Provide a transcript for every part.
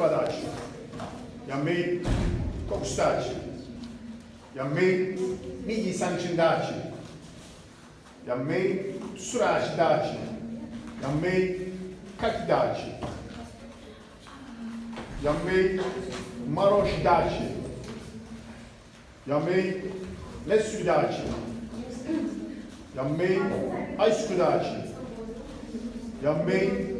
Badaci. Jammei Kopstaci. Jammei Migi Sancindaci. Jammei Suracidaci. Jammei Kakidaci. Jammei Maroşdaci. Jammei Lesüdaci. Jammei Ayskudaci. Jammei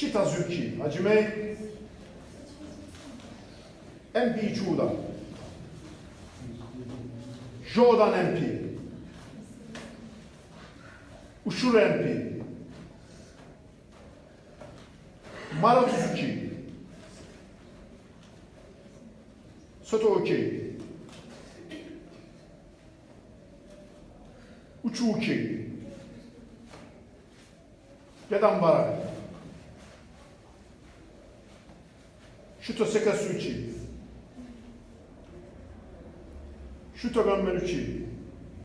Chitazuki, Hacimey. MP Ciuda. Jodan MP. Ushur MP. Maratsuki. Sotoki. Uchuki. Yadambara. Shuto Sekasuchi. Shuto Gamberuchi.